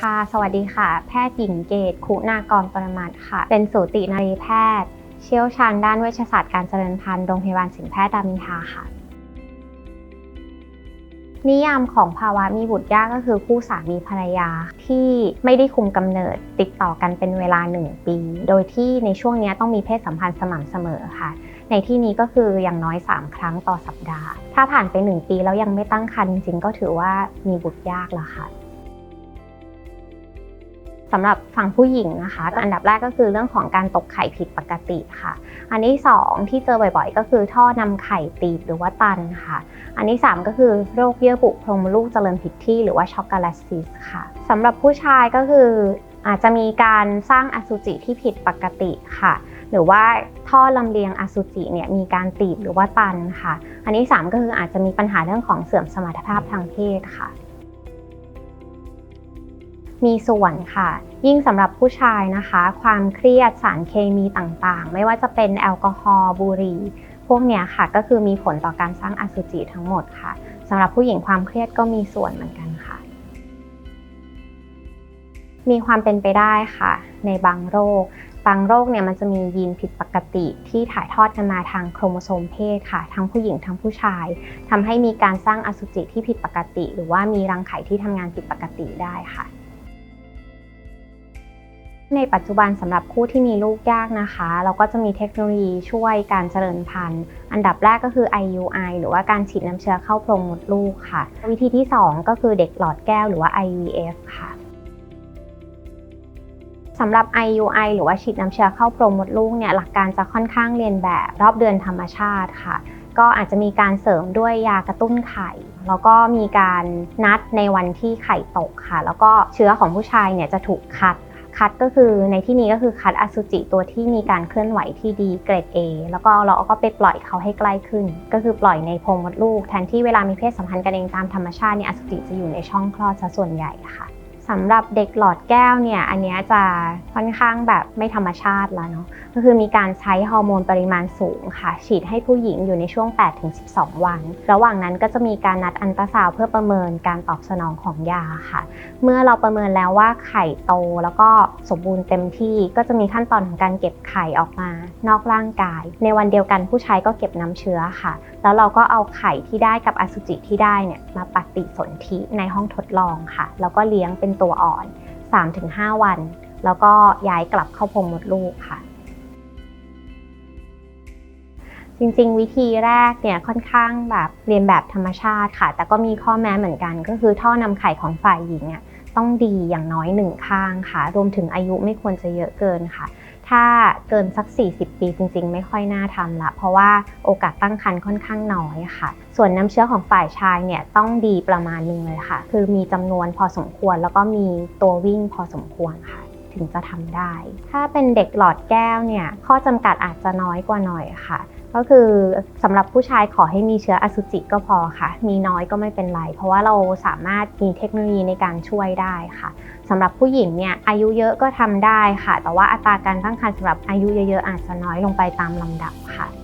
ค่ะ สวัสดีค่ะ แพทย์หญิงเกตคุณากรปรมาตถ์ค่ะ เป็นสูตินรีแพทย์ เชี่ยวชาญด้านเวชศาสตร์การเจริญพันธุ์โรงพยาบาลสินแพทย์รามินทาค่ะ นิยามของภาวะมีบุตรยากก็คือคู่สามีภรรยาที่ไม่ได้คุมกำเนิดติดต่อกันเป็นเวลา 1 ปี โดยที่ในช่วงนี้ต้องมีเพศสัมพันธ์สม่ำเสมอค่ะในที่นี้ก็คืออย่างน้อย 3 ครั้งต่อสัปดาห์ ถ้าผ่านไป 1 ปีแล้วยังไม่ตั้งครรภ์จริงๆก็ถือว่ามีบุตรยากแล้วค่ะ สำหรับฝั่งผู้หญิงนะคะ อันดับแรกก็คือเรื่องของการตกไข่ผิดปกติค่ะ อันที่ 2 ที่เจอบ่อยๆ ก็คือท่อนำไข่ตีบหรือว่าตันค่ะ อันที่ 3 ก็คือโรคเยื่อบุโพรงมดลูกเจริญผิดที่หรือว่าช็อกโกแลตซิสค่ะสำหรับผู้ชายก็คืออาจจะมีการสร้างอสุจิที่ผิดปกติค่ะ หรือว่าท่อลำเลียงอสุจิเนี่ยมีการตีบหรือว่าตันค่ะ อันที่ 3 ก็คืออาจจะมีปัญหาเรื่องของเสื่อมสมรรถภาพทางเพศค่ะ มีส่วนค่ะ ยิ่งสำหรับผู้ชายนะคะ ความเครียดสารเคมีต่างๆ ไม่ว่าจะเป็นแอลกอฮอล์บุหรี่พวกเนี้ยค่ะก็คือมีผลต่อการสร้างอสุจิทั้งหมดค่ะสำหรับผู้หญิงความเครียดก็มีส่วนเหมือนกันค่ะ มีความเป็นไปได้ค่ะ ในบางโรค บางโรคเนี่ยมันจะมียีนผิดปกติที่ถ่ายทอดกันมาทางโครโมโซมเพศค่ะ ทั้งผู้หญิงทั้งผู้ชายทำให้มีการสร้างอสุจิที่ผิดปกติ หรือว่ามีรังไข่ที่ทำงานผิดปกติได้ค่ะ ในปัจจุบันสำหรับคู่ที่มีลูกยากนะคะ เราก็จะมีเทคโนโลยีช่วยการเจริญพันธุ์ อันดับแรกก็คือ IUI หรือว่าการฉีดน้ำเชื้อเข้าโพรงมดลูกค่ะ วิธีที่ 2 ก็คือเด็กหลอดแก้วหรือว่า IVF ค่ะสำหรับ IUI หรือว่าฉีดน้ำเชื้อเข้าโพรงมดลูกเนี่ยหลักการจะค่อนข้างเรียนแบบรอบเดือนธรรมชาติค่ะ ก็อาจจะมีการเสริมด้วยยากระตุ้นไข่ แล้วก็มีการนัดในวันที่ไข่ตกค่ะ แล้วก็เชื้อของผู้ชายเนี่ยจะถูกคัด คัดก็คือในที่นี้ก็คือคัดอสุจิตัวที่มีการเคลื่อนไหวที่ดีเกรด A แล้วก็เราก็ไปปล่อยเขาให้ใกล้ขึ้น ก็คือปล่อยในโพรงมดลูก แทนที่เวลามีเพศสัมพันธ์กันเองตามธรรมชาติเนี่ยอสุจิจะอยู่ในช่องคลอดซะส่วนใหญ่ค่ะ สำหรับเด็กหลอดแก้วเนี่ยอันนี้จะค่อนข้างแบบไม่ธรรมชาติแล้วเนาะก็คือมีการใช้ฮอร์โมนปริมาณสูงค่ะ ฉีดให้ผู้หญิงอยู่ในช่วง 8-12 วัน ระหว่างนั้นก็จะมีการนัดอันตราซาวเพื่อประเมินการตอบสนองของยาค่ะ เมื่อเราประเมินแล้วว่าไข่โตแล้วก็สมบูรณ์เต็มที่ก็จะมีขั้นตอนของการเก็บไข่ออกมา นอกร่างกาย ในวันเดียวกันผู้ชายก็เก็บน้ำเชื้อค่ะ แล้วเราก็เอาไข่ที่ได้กับอสุจิที่ได้เนี่ยมาปฏิสนธิในห้องทดลองค่ะแล้วก็เลี้ยงเป็นตัวอ่อน 3-5 วัน แล้วก็ย้ายกลับเข้าพรงมดลูกค่ะ จริงๆ วิธีแรกเนี่ยค่อนข้างแบบเรียนแบบธรรมชาติค่ะ แต่ก็มีข้อแม้เหมือนกัน ก็คือท่อนำไข่ของฝ่ายหญิงอะต้องดีอย่างน้อยหนึ่งข้างค่ะ รวมถึงอายุไม่ควรจะเยอะเกินค่ะ ถ้าเกินสัก 40 ปีจริง ๆ ไม่ค่อยน่าทำละ เพราะว่าโอกาสตั้งครรภ์ค่อนข้างน้อยค่ะ ส่วนน้ำเชื้อของฝ่ายชายเนี่ยต้องดีประมาณหนึงเลยค่ะ คือมีจำนวนพอสมควรแล้วก็มีตัววิ่งพอสมควรค่ะ ถึงจะทำได้ ถ้าเป็นเด็กหลอดแก้วเนี่ยข้อจำกัดอาจจะน้อยกว่าหน่อยค่ะ ก็คือสำหรับผู้ชายขอให้มีเชื้ออสุจิก็พอค่ะ มีน้อยก็ไม่เป็นไร เพราะว่าเราสามารถมีเทคโนโลยีในการช่วยได้ค่ะสำหรับผู้หญิงเนี่ยอายุเยอะก็ทำได้ค่ะ แต่ว่าอัตราการตั้งครรภ์สำหรับอายุเยอะๆอาจจะน้อยลงไปตามลำดับค่ะ